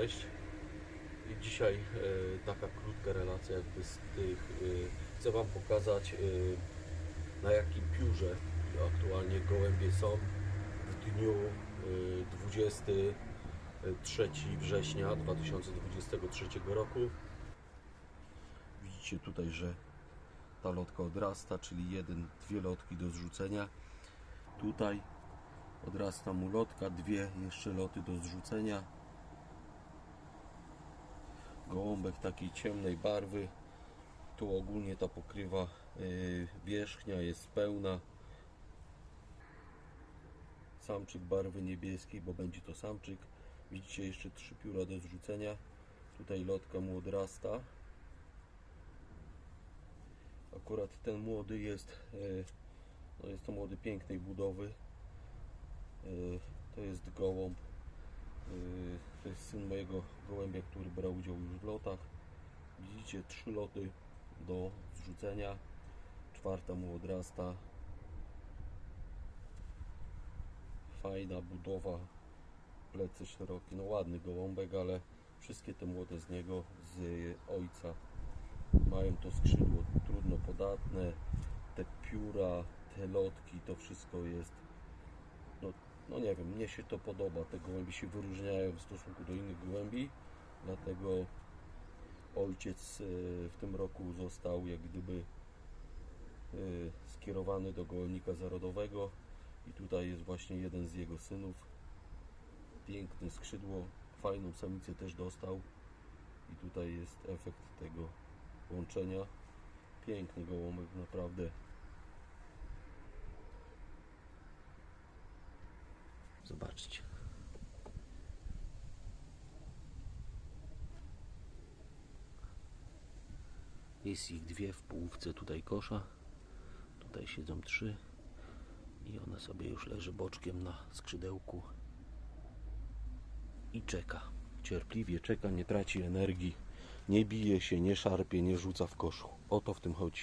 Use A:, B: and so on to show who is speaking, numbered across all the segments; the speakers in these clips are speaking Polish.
A: na trening numer 6. I dzisiaj y, taka krótka relacja jakby z tych. y, Chcę Wam pokazać y, na jakim piórze aktualnie gołębie są w dniu y, 23 września 2023 roku. Widzicie tutaj, że ta lotka odrasta, czyli jeden, dwie lotki do zrzucenia. Tutaj odrasta mu lotka, dwie jeszcze loty do zrzucenia. Gołąbek takiej ciemnej barwy. Tu ogólnie ta pokrywa yy, wierzchnia jest pełna. Samczyk barwy niebieskiej, bo będzie to samczyk. Widzicie jeszcze trzy pióra do zrzucenia. Tutaj lotka mu odrasta. Akurat ten młody jest, e, no jest to młody pięknej budowy. E, To jest gołąb. E, To jest syn mojego gołębia, który brał udział już w lotach. Widzicie trzy loty do zrzucenia. Czwarta mu odrasta. Fajna budowa. Plecy szerokie. No ładny gołąbek, ale wszystkie te młode z niego, z ojca mają to skrzydło trudno podatne, te pióra, te lotki, to wszystko jest, no, nie wiem, mnie się to podoba, te gołębie się wyróżniają w stosunku do innych gołębi, dlatego ojciec e, w tym roku został jak gdyby e, skierowany do gołębnika zarodowego i tutaj jest właśnie jeden z jego synów, piękne skrzydło, fajną samicę też dostał i tutaj jest efekt tego łączenia. Piękny gołąbek, naprawdę. Zobaczcie. Jest ich dwie w połówce tutaj kosza. Tutaj siedzą trzy. I ona sobie już leży boczkiem na skrzydełku. I czeka. Cierpliwie czeka, nie traci energii nie bije się, nie szarpie, nie rzuca w koszu. O to w tym chodzi.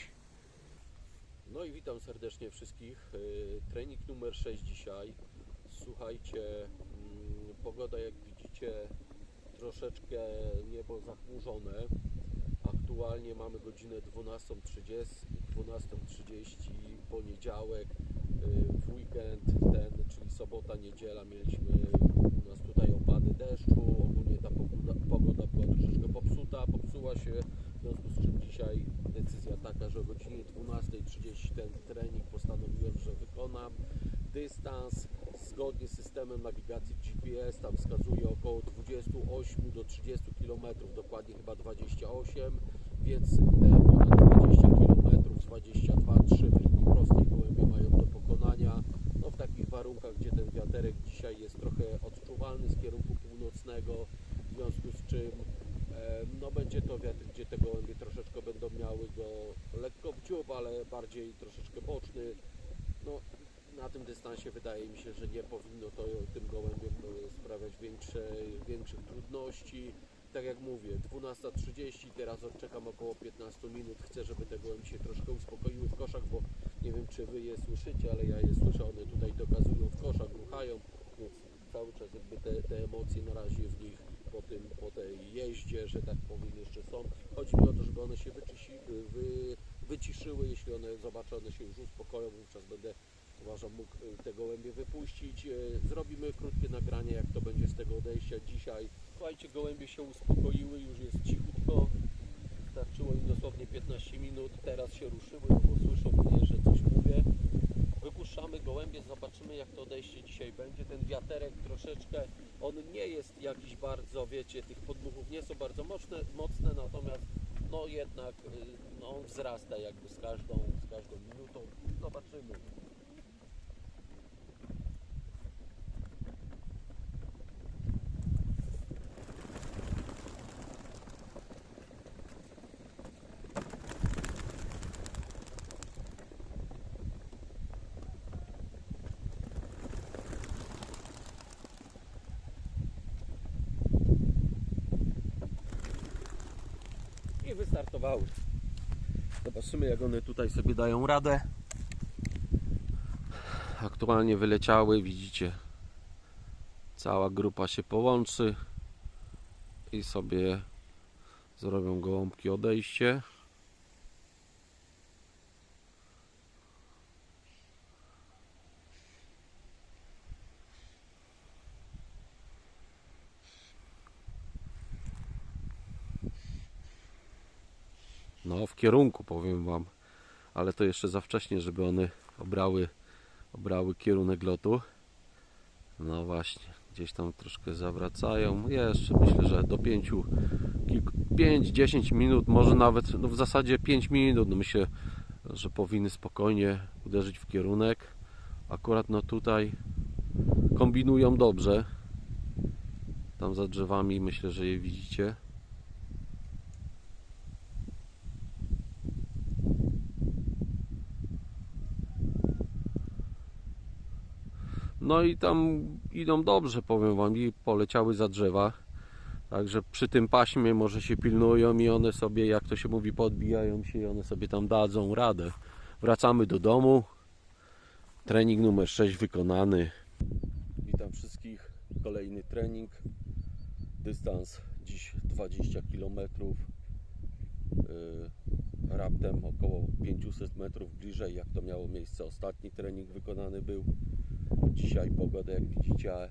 A: No i witam serdecznie wszystkich. Yy, Trening numer 6 dzisiaj. Słuchajcie, mm, pogoda jak widzicie troszeczkę niebo zachmurzone. Aktualnie mamy godzinę 12.30, 12.30 poniedziałek, yy, w weekend ten, czyli sobota, niedziela mieliśmy u nas tutaj opady deszczu, ogólnie ta pogoda, pogoda była troszeczkę popsuta, popsuła się, w związku z czym dzisiaj decyzja taka, że o godzinie 12.30 ten trening postanowiłem, że wykonam. Dystans zgodnie z systemem nawigacji GPS tam wskazuje około 28 do 30 km, dokładnie chyba 28, więc te ponad 20 km, 22-3 w linii prostej gołębie mają do pokonania. No w takich warunkach, gdzie ten wiaterek dzisiaj jest trochę odczuwalny z kierunku północnego, w związku z czym e, no będzie to wiatr, gdzie te gołębie troszeczkę będą miały go lekko w dziób, ale bardziej troszeczkę boczny. No, na tym dystansie wydaje mi się, że nie powinno to tym gołębiom e, większych trudności. Tak jak mówię, 12.30, teraz odczekam około 15 minut. Chcę, żeby te gołębie się troszkę uspokoiły w koszach, bo nie wiem czy Wy je słyszycie, ale ja je słyszę, one tutaj dokazują w koszach, ruchają, więc cały czas jakby te, te emocje na razie w nich po, tym, po tej jeździe, że tak powiem, jeszcze są. Chodzi mi o to, żeby one się wy, wyciszyły, jeśli one zobaczą, one się już uspokoją, wówczas będę uważam mógł te gołębie wypuścić. Y, Zrobimy nagranie, jak to będzie z tego odejścia dzisiaj. Słuchajcie, gołębie się uspokoiły, już jest cichutko. Starczyło im dosłownie 15 minut, teraz się ruszyły, bo słyszą mnie, że coś mówię. Wypuszczamy gołębie, zobaczymy jak to odejście dzisiaj będzie. Ten wiaterek troszeczkę, on nie jest jakiś bardzo, wiecie, tych podmuchów nie są bardzo mocne, mocne natomiast no jednak y, no, wzrasta jakby z każdą, z każdą minutą. Zobaczymy. i wystartowały. Zobaczymy jak one tutaj sobie dają radę. Aktualnie wyleciały, widzicie cała grupa się połączy i sobie zrobią gołąbki odejście. No, w kierunku powiem Wam, ale to jeszcze za wcześnie, żeby one obrały, obrały kierunek lotu. No właśnie, gdzieś tam troszkę zawracają. Jeszcze myślę, że do 5, 5-10 minut, może nawet, no w zasadzie 5 minut, no myślę, że powinny spokojnie uderzyć w kierunek. Akurat no tutaj kombinują dobrze. Tam za drzewami myślę, że je widzicie. No i tam idą dobrze, powiem Wam, i poleciały za drzewa. Także przy tym paśmie może się pilnują i one sobie, jak to się mówi, podbijają się i one sobie tam dadzą radę. Wracamy do domu. Trening numer 6 wykonany. Witam wszystkich. Kolejny trening. Dystans dziś 20 km. Raptem około 500 metrów bliżej, jak to miało miejsce. Ostatni trening wykonany był. Dzisiaj pogoda, jak widzicie, e,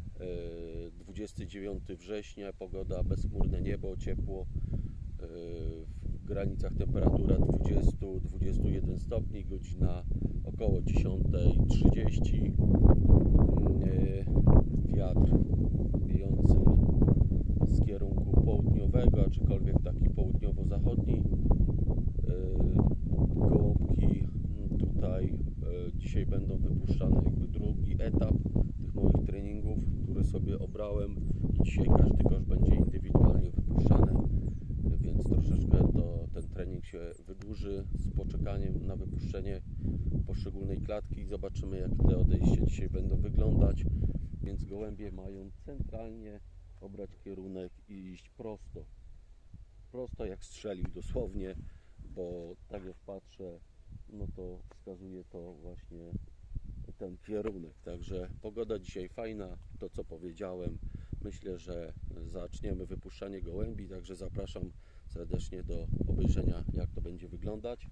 A: 29 września, pogoda bezchmurne niebo, ciepło, e, w granicach temperatura 20-21 stopni, godzina około 10.30, e, wiatr wiejący z kierunku południowego, aczkolwiek taki południowo-zachodni. E, Gołąbki mm, tutaj e, dzisiaj będą wypuszczane jakby drugi etap tych moich treningów, które sobie obrałem. Dzisiaj każdy kosz będzie indywidualnie wypuszczany, więc troszeczkę to, ten trening się wydłuży z poczekaniem na wypuszczenie poszczególnej klatki. Zobaczymy jak te odejścia dzisiaj będą wyglądać. Więc gołębie mają centralnie obrać kierunek i iść prosto. Prosto jak strzelił dosłownie, bo tak jak patrzę, no to wskazuje to właśnie ten kierunek. Także pogoda dzisiaj fajna, to co powiedziałem. Myślę, że zaczniemy wypuszczanie gołębi, także zapraszam serdecznie do obejrzenia, jak to będzie wyglądać.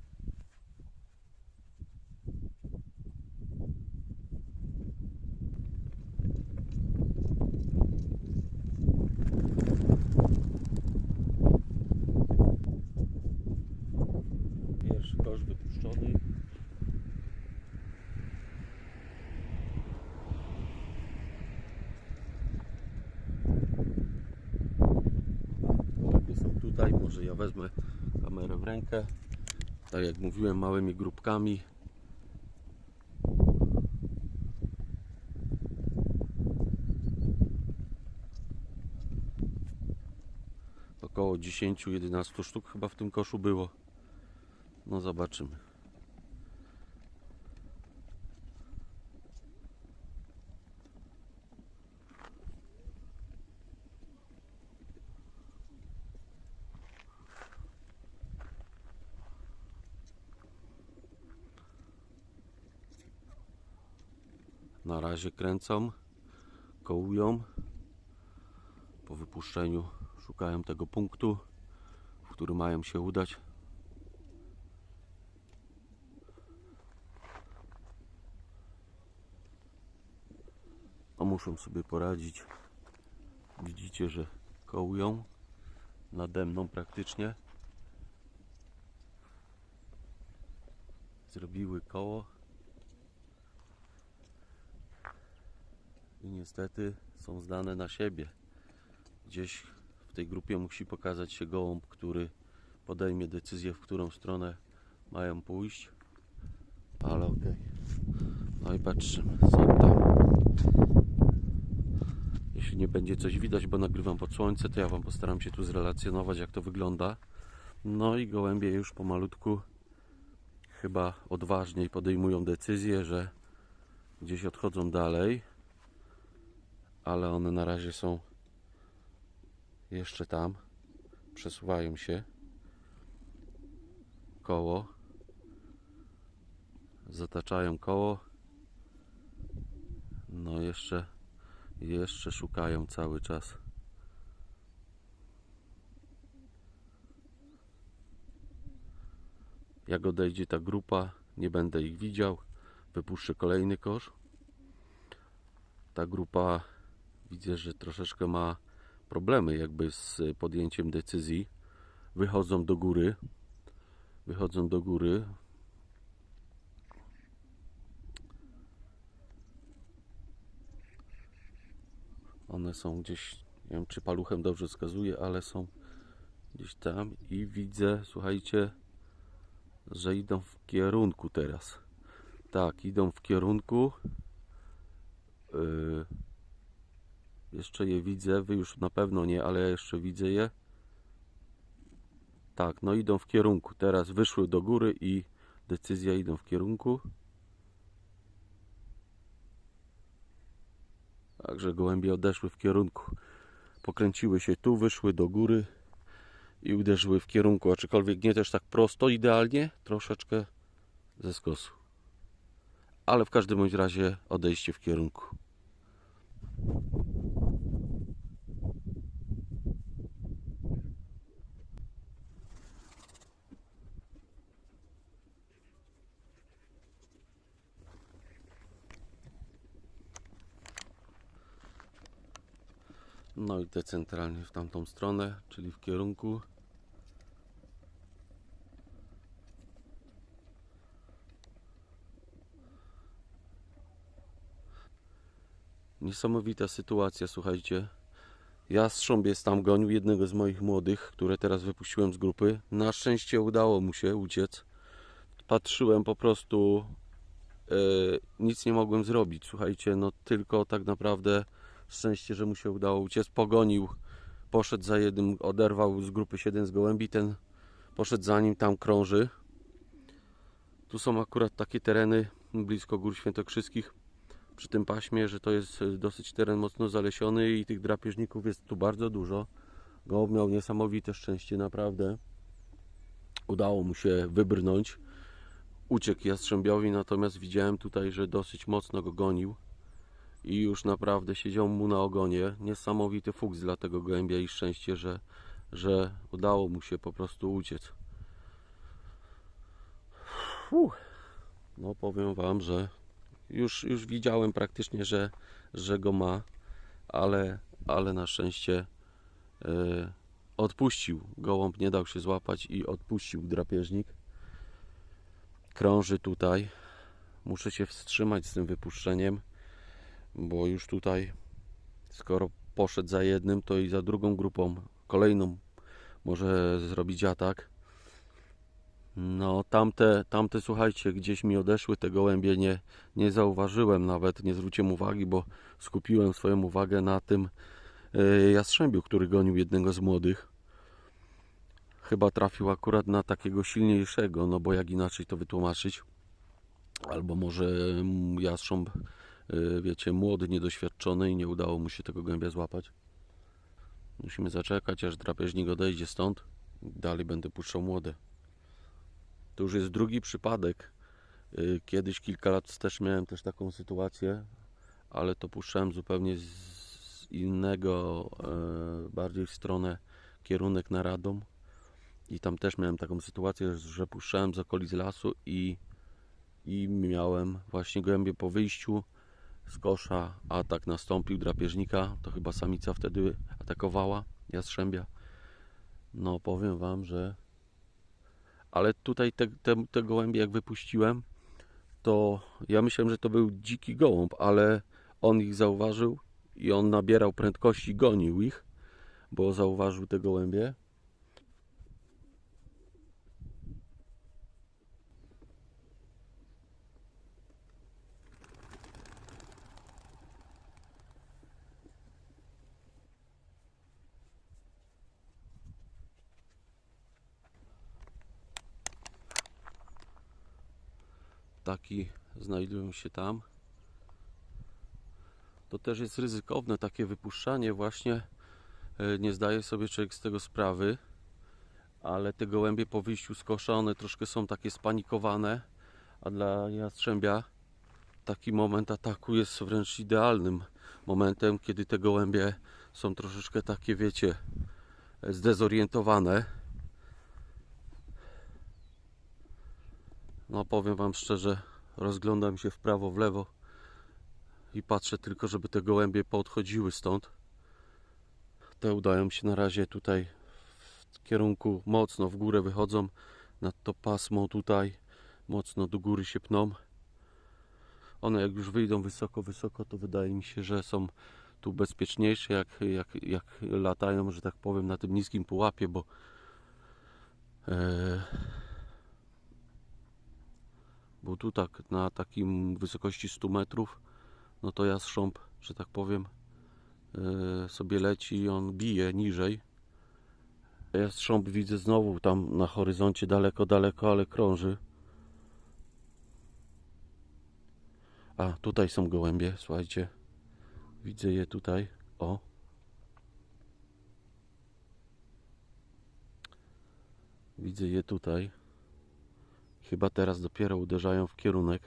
A: Pierwszy kosz wypuszczony. Gołębie są tutaj, może ja wezmę Tak jak mówiłem, małymi grupkami. Około 10-11 sztuk chyba w tym koszu było. No zobaczymy. Na razie kręcą, kołują. Po wypuszczeniu szukają tego punktu, w którym mają się udać. a muszą sobie poradzić. Widzicie, że kołują nade mną praktycznie. Zrobiły koło. I niestety są zdane na siebie. Gdzieś w tej grupie musi pokazać się gołąb, który podejmie decyzję, w którą stronę mają pójść. Ale okej. No i patrzymy, są tam. Jeśli nie będzie coś widać, bo nagrywam pod słońce, to ja Wam postaram się tu zrelacjonować, jak to wygląda. No i gołębie już pomalutku chyba odważniej podejmują decyzję, że gdzieś odchodzą dalej, ale one na razie są jeszcze tam, przesuwają się koło, zataczają koło. No jeszcze Jeszcze szukają cały czas. Jak odejdzie ta grupa, nie będę ich widział. Wypuszczę kolejny kosz. Ta grupa widzę, że troszeczkę ma problemy jakby z podjęciem decyzji. Wychodzą do góry. Wychodzą do góry. One są gdzieś, nie wiem czy paluchem dobrze wskazuje, ale są gdzieś tam i widzę, słuchajcie, że idą w kierunku teraz. Tak, idą w kierunku. Yy, jeszcze je widzę, wy już na pewno nie, ale ja jeszcze widzę je. Tak, no idą w kierunku. Teraz wyszły do góry i decyzja idą w kierunku. Także gołębie odeszły w kierunku. Pokręciły się tu, wyszły do góry i uderzyły w kierunku, aczkolwiek nie też tak prosto, idealnie, troszeczkę ze skosu. Ale w każdym bądź razie odejście w kierunku. No idę centralnie w tamtą stronę, czyli w kierunku. Niesamowita sytuacja, słuchajcie. Jastrząb jest tam gonił jednego z moich młodych, które teraz wypuściłem z grupy. Na szczęście udało mu się uciec. Patrzyłem po prostu, e, nic nie mogłem zrobić. Słuchajcie, no tylko tak naprawdę szczęście, że mu się udało uciec. Pogonił, poszedł za jednym, oderwał z grupy 7 z gołębi, ten poszedł za nim, tam krąży. Tu są akurat takie tereny blisko Gór Świętokrzyskich przy tym paśmie, że to jest e, dosyć teren mocno zalesiony i tych drapieżników jest tu bardzo dużo. Gołąb miał niesamowite szczęście, naprawdę. Udało mu się wybrnąć. Uciekł Jastrzębiowi, natomiast widziałem tutaj, że dosyć mocno go gonił i już naprawdę siedział mu na ogonie. Niesamowity fuks dla tego gołębia i szczęście, że, że udało mu się po prostu uciec. No powiem Wam, że już, już widziałem praktycznie, że, że go ma, ale, ale na szczęście e, odpuścił. Gołąb nie dał się złapać i odpuścił drapieżnik. Krąży tutaj. Muszę się wstrzymać z tym wypuszczeniem, bo już tutaj, skoro poszedł za jednym, to i za drugą grupą, kolejną może zrobić atak. No, tamte, tamte, słuchajcie, gdzieś mi odeszły te gołębie, nie, nie zauważyłem nawet, nie zwróciłem uwagi, bo skupiłem swoją uwagę na tym e, jastrzębiu, który gonił jednego z młodych. Chyba trafił akurat na takiego silniejszego, no bo jak inaczej to wytłumaczyć? Albo może mm, jastrząb, wiecie, młody, niedoświadczony i nie udało mu się tego gołębia złapać. Musimy zaczekać, aż drapieżnik odejdzie stąd. Dalej będę puszczał młode. To już jest drugi przypadek. Y, Kiedyś kilka lat też miałem też taką sytuację, ale to puszczałem zupełnie z innego, e, bardziej w stronę kierunek na Radom. I tam też miałem taką sytuację, że puszczałem z okolic lasu i, i miałem właśnie gołębie po wyjściu z kosza. Atak nastąpił drapieżnika. To chyba samica wtedy atakowała jastrzębia. No powiem Wam, że ale tutaj te, te, te gołębie jak wypuściłem, to ja myślałem, że to był dziki gołąb, ale on ich zauważył i on nabierał prędkości, gonił ich, bo zauważył te gołębie. Taki znajdują się tam. To też jest ryzykowne takie wypuszczanie właśnie. E, Nie zdaje sobie człowiek z tego sprawy, ale te gołębie po wyjściu z kosza, one troszkę są takie spanikowane, a dla jastrzębia taki moment ataku jest wręcz idealnym momentem, kiedy te gołębie są troszeczkę takie, wiecie, zdezorientowane. No powiem Wam szczerze, rozglądam się w prawo, w lewo i patrzę tylko, żeby te gołębie poodchodziły stąd. Te udają się na razie tutaj w kierunku mocno w górę wychodzą nad to pasmo tutaj mocno do góry się pną. One jak już wyjdą wysoko, wysoko, to wydaje mi się, że są tu bezpieczniejsze, jak, jak, jak latają, że tak powiem, na tym niskim pułapie, bo e, bo tu tak na takim wysokości 100 metrów, no to jastrząb, że tak powiem, e, sobie leci i on bije niżej. Jastrząb widzę znowu tam na horyzoncie daleko, daleko, ale krąży. A, tutaj są gołębie, słuchajcie. Widzę je tutaj. O. Widzę je tutaj. Chyba teraz dopiero uderzają w kierunek.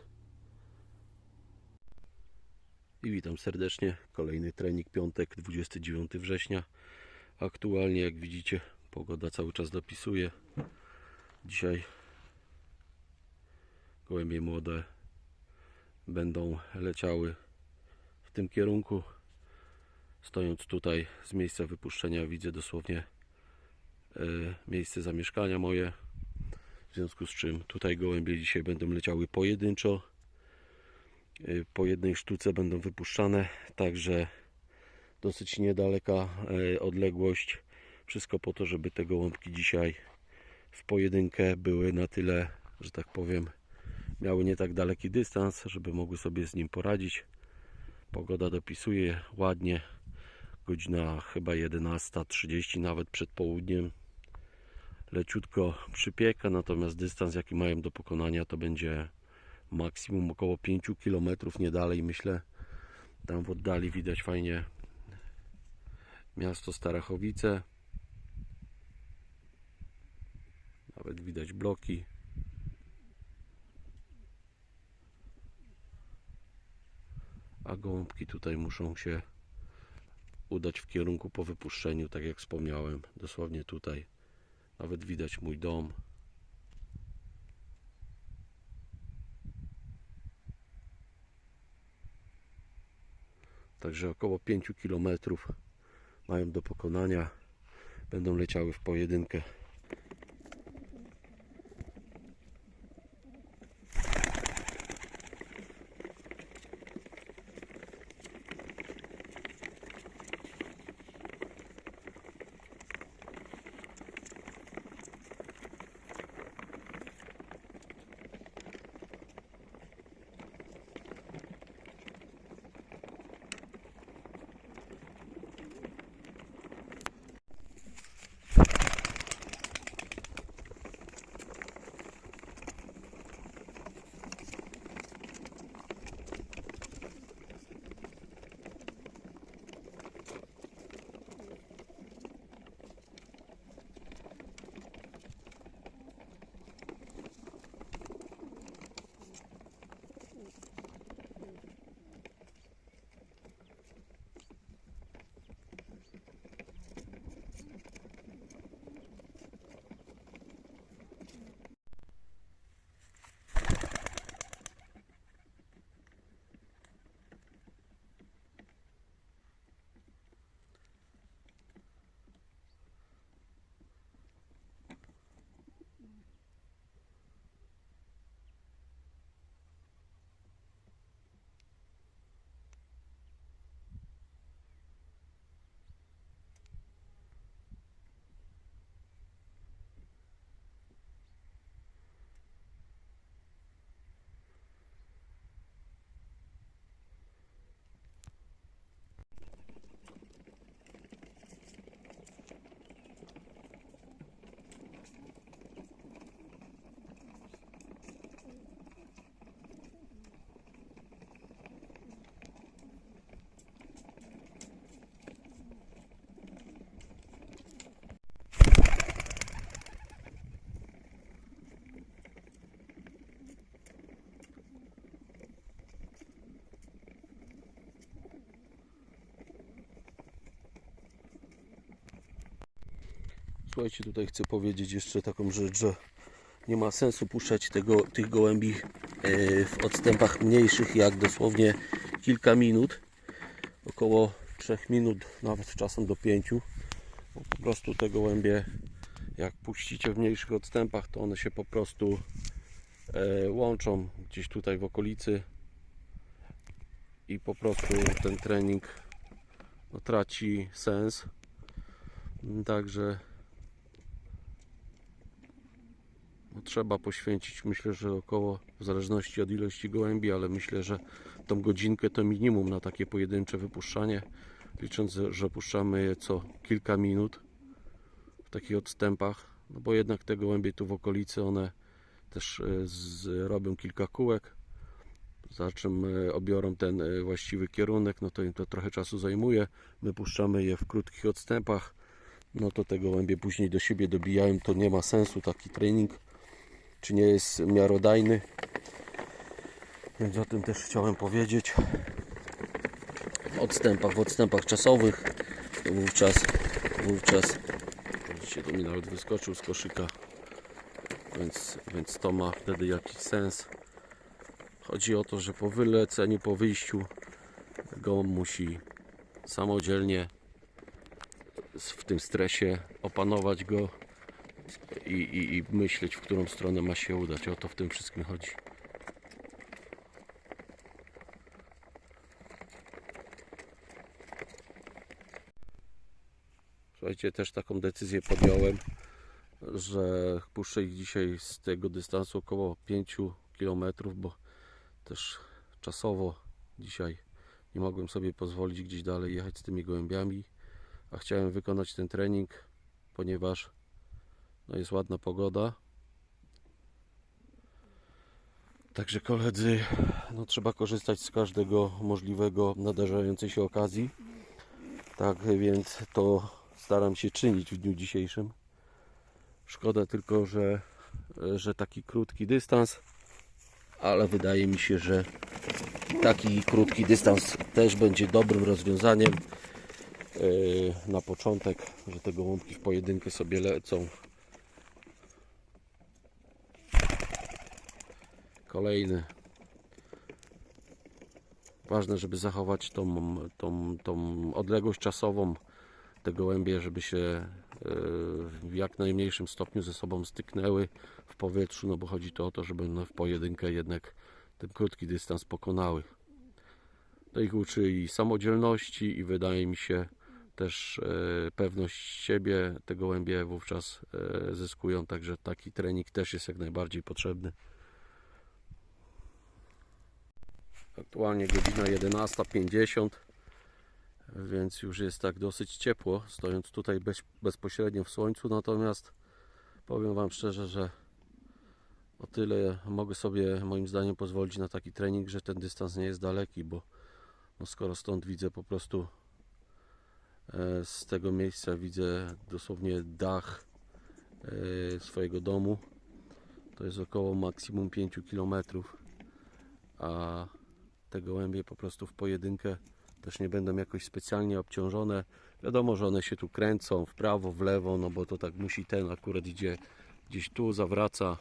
A: I witam serdecznie. Kolejny trening piątek, 29 września. Aktualnie, jak widzicie, pogoda cały czas dopisuje. Dzisiaj gołębie młode będą leciały w tym kierunku. Stojąc tutaj z miejsca wypuszczenia widzę dosłownie e, miejsce zamieszkania moje. W związku z czym tutaj gołębie dzisiaj będą leciały pojedynczo. E, Po jednej sztuce będą wypuszczane, także dosyć niedaleka e, odległość. Wszystko po to, żeby te gołąbki dzisiaj w pojedynkę były na tyle, że tak powiem, miały nie tak daleki dystans, żeby mogły sobie z nim poradzić. Pogoda dopisuje ładnie. Godzina chyba 11.30, nawet przed południem. Leciutko przypieka, natomiast dystans jaki mają do pokonania to będzie maksimum około 5 km, nie dalej myślę. Tam w oddali widać fajnie miasto Starachowice. Nawet widać bloki. A gołąbki tutaj muszą się udać w kierunku po wypuszczeniu, tak jak wspomniałem. Dosłownie tutaj. Nawet widać mój dom. Także około 5 km mają do pokonania. Będą leciały w pojedynkę. Słuchajcie, tutaj chcę powiedzieć jeszcze taką rzecz, że nie ma sensu puszczać tego, tych gołębi e, w odstępach mniejszych, jak dosłownie kilka minut, około 3 minut, nawet czasem do 5. Bo po prostu te gołębie, jak puścicie w mniejszych odstępach, to one się po prostu e, łączą gdzieś tutaj w okolicy i po prostu ten trening no, traci sens. Także no, trzeba poświęcić myślę, że około w zależności od ilości gołębi, ale myślę, że tą godzinkę to minimum na takie pojedyncze wypuszczanie. Licząc, że puszczamy je co kilka minut w takich odstępach, no bo jednak te gołębie tu w okolicy one też e, z, robią kilka kółek za czym e, obiorą ten e, właściwy kierunek, no to im to trochę czasu zajmuje. My puszczamy je w krótkich odstępach, no to te gołębie później do siebie dobijają, to nie ma sensu taki trening, czy nie jest miarodajny. Więc o tym też chciałem powiedzieć. W odstępach, w odstępach czasowych, wówczas, wówczas, widzicie, to mi nawet wyskoczył z koszyka, więc, więc to ma wtedy jakiś sens. Chodzi o to, że po wyleceniu, po wyjściu gołąb musi samodzielnie w tym stresie opanować go i, i, i myśleć, w którą stronę ma się udać. O to w tym wszystkim chodzi. Słuchajcie, też taką decyzję podjąłem, że puszczę ich dzisiaj z tego dystansu około 5 km, bo też czasowo dzisiaj nie mogłem sobie pozwolić gdzieś dalej jechać z tymi gołębiami, a chciałem wykonać ten trening, ponieważ no jest ładna pogoda. Także koledzy, no trzeba korzystać z każdego możliwego nadarzającej się okazji. Tak więc to staram się czynić w dniu dzisiejszym. Szkoda tylko, że, że taki krótki dystans ale wydaje mi się, że taki krótki dystans też będzie dobrym rozwiązaniem yy, na początek, że te gołąbki w pojedynkę sobie lecą. Kolejny. Ważne, żeby zachować tą, tą, tą odległość czasową te gołębie, żeby się w jak najmniejszym stopniu ze sobą styknęły w powietrzu, no bo chodzi to o to, żeby w pojedynkę jednak ten krótki dystans pokonały. To ich uczy i samodzielności i wydaje mi się też e, pewność siebie te gołębie wówczas e, zyskują, także taki trening też jest jak najbardziej potrzebny. Aktualnie godzina 11.50 więc już jest tak dosyć ciepło, stojąc tutaj bez, bezpośrednio w słońcu, natomiast powiem Wam szczerze, że o tyle mogę sobie moim zdaniem pozwolić na taki trening, że ten dystans nie jest daleki, bo no skoro stąd widzę po prostu e, z tego miejsca widzę dosłownie dach e, swojego domu, to jest około maksimum 5 km, a te gołębie po prostu w pojedynkę też nie będą jakoś specjalnie obciążone. Wiadomo, że one się tu kręcą w prawo, w lewo, no bo to tak musi ten akurat idzie gdzieś tu, zawraca.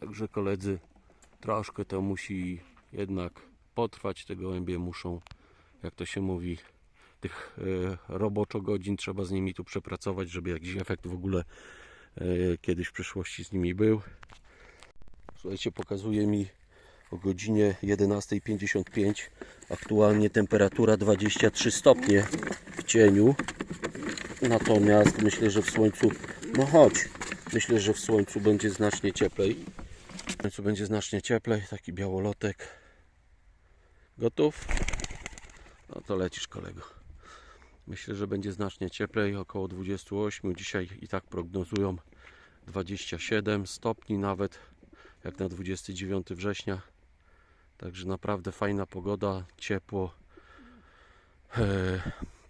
A: Także koledzy, troszkę to musi jednak potrwać. Te gołębie muszą, jak to się mówi, tych e, roboczo godzin trzeba z nimi tu przepracować, żeby jakiś efekt w ogóle e, kiedyś w przyszłości z nimi był. Słuchajcie, pokazuje mi o godzinie 11.55 aktualnie temperatura 23 stopnie w cieniu. Natomiast myślę, że w słońcu no chodź, myślę, że w słońcu będzie znacznie cieplej. W słońcu będzie znacznie cieplej. Taki białolotek. Gotów? no to lecisz kolego. Myślę, że będzie znacznie cieplej. Około 28 dzisiaj i tak prognozują 27 stopni nawet jak na 29 września Także naprawdę fajna pogoda, ciepło. E,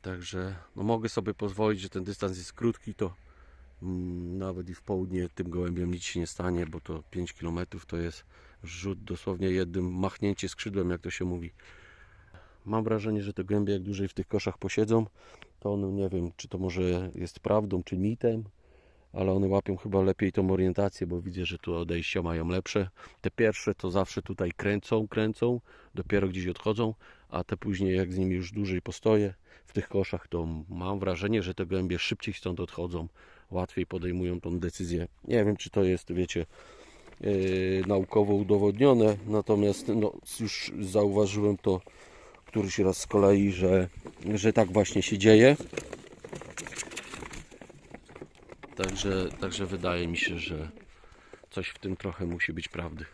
A: także no mogę sobie pozwolić, że ten dystans jest krótki, to mm, nawet i w południe tym gołębiom nic się nie stanie, bo to 5 km to jest rzut dosłownie jednym machnięcie skrzydłem, jak to się mówi. Mam wrażenie, że te gołębie jak dłużej w tych koszach posiedzą, to one, nie wiem, czy to może jest prawdą, czy mitem, ale one łapią chyba lepiej tą orientację, bo widzę, że tu odejścia mają lepsze. Te pierwsze to zawsze tutaj kręcą, kręcą, dopiero gdzieś odchodzą, a te później jak z nimi już dłużej postoję w tych koszach, to mam wrażenie, że te gołębie szybciej stąd odchodzą, łatwiej podejmują tą decyzję. Nie wiem, czy to jest, wiecie, yy, naukowo udowodnione, natomiast no, już zauważyłem to któryś raz z kolei, że, że tak właśnie się dzieje. Także, także wydaje mi się, że coś w tym trochę musi być prawdy.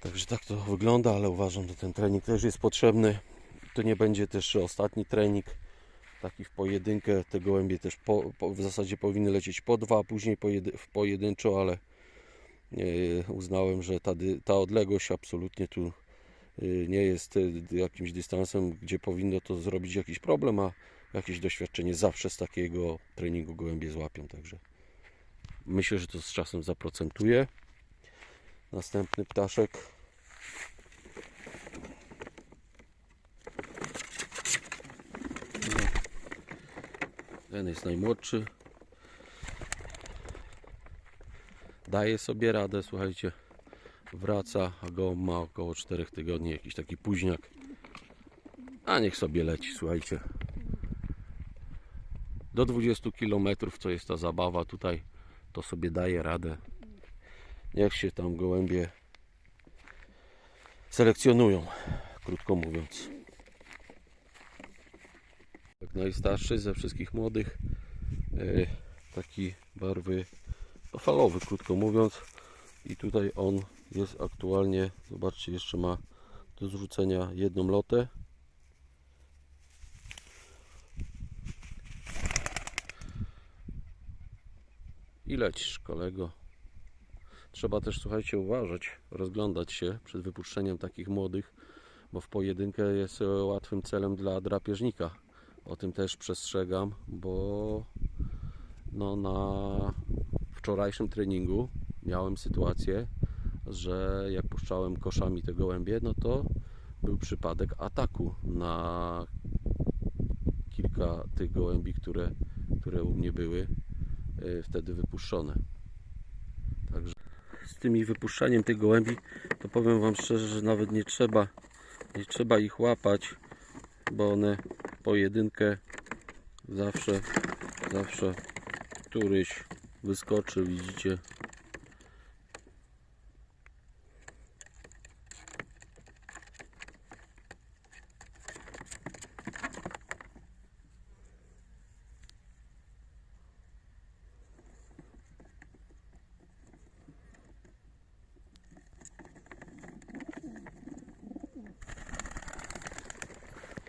A: Także tak to wygląda, ale uważam, że ten trening też jest potrzebny. To nie będzie też ostatni trening. Taki w pojedynkę. Te gołębie też po, po, w zasadzie powinny lecieć po dwa, później pojedy, w pojedynczo, ale e, uznałem, że ta, ta odległość absolutnie tu nie jest y, jakimś dystansem, gdzie powinno to zrobić jakiś problem, a jakieś doświadczenie zawsze z takiego treningu gołębie złapią. Także myślę, że to z czasem zaprocentuje. Następny ptaszek. Ten jest najmłodszy. Daje sobie radę, słuchajcie wraca, a go ma około 4 tygodni, jakiś taki późniak. A niech sobie leci, słuchajcie. Do 20 km, co jest ta zabawa tutaj, to sobie daje radę. Niech się tam gołębie selekcjonują, krótko mówiąc. Tak najstarszy ze wszystkich młodych, e, taki barwy falowy, krótko mówiąc. I tutaj on jest aktualnie, zobaczcie, jeszcze ma do zrzucenia jedną lotę. I lecisz, kolego. Trzeba też, słuchajcie, uważać, rozglądać się przed wypuszczeniem takich młodych, bo w pojedynkę jest łatwym celem dla drapieżnika. O tym też przestrzegam, bo no na wczorajszym treningu miałem sytuację, że jak puszczałem koszami te gołębie, no to był przypadek ataku na kilka tych gołębi, które, które u mnie były e, wtedy wypuszczone. Także z tymi wypuszczaniem tych gołębi, to powiem Wam szczerze, że nawet nie trzeba, nie trzeba ich łapać, bo one pojedynkę zawsze, zawsze któryś wyskoczy, widzicie.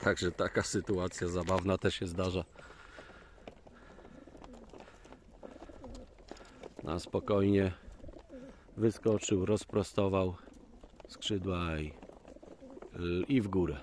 A: Także taka sytuacja zabawna też się zdarza. Na spokojnie wyskoczył, rozprostował skrzydła i, i w górę.